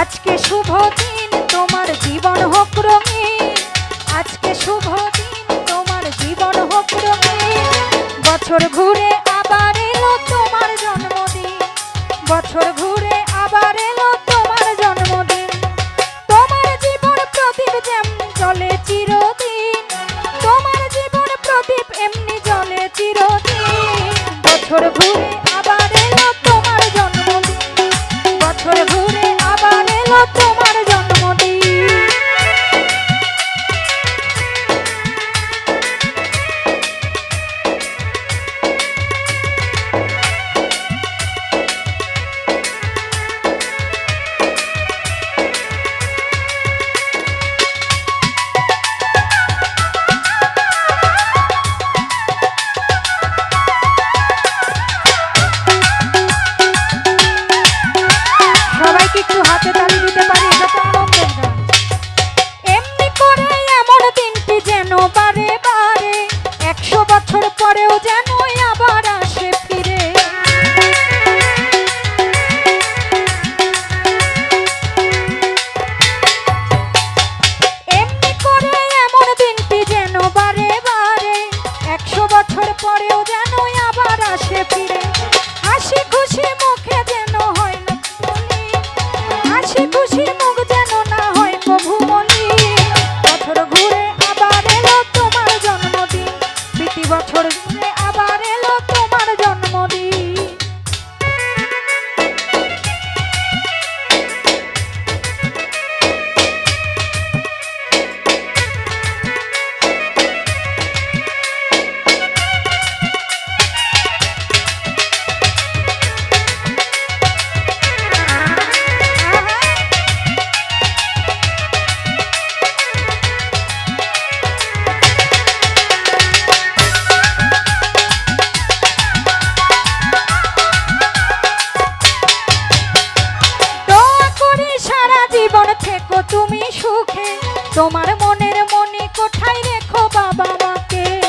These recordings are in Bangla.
আজকে শুভ দিন, তোমার জীবন হোক আজকে শুভ দিন, তোমার জীবন হোক বছর ঘুরে আবার এলো তোমার জন্মদিন। বছর ঘুরে সবাইকে একটু হাতে তালি সারা জীবন থেকো তুমি সুখে। তোমার মনের মনে কোথায় রেখো বাবা মাকে।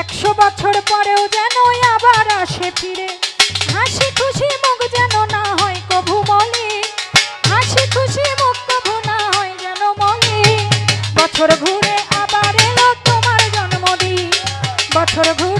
একশো বছর পরেও যেন আবার আসে ফিরে। হাসি খুশি মুখ যেন না হয় কভু মলি। হাসি খুশি মুখ কভু না হয় যেন মলি। বছর ঘুরে আবার এলো তোমার জন্মদিন। বছর ঘুরে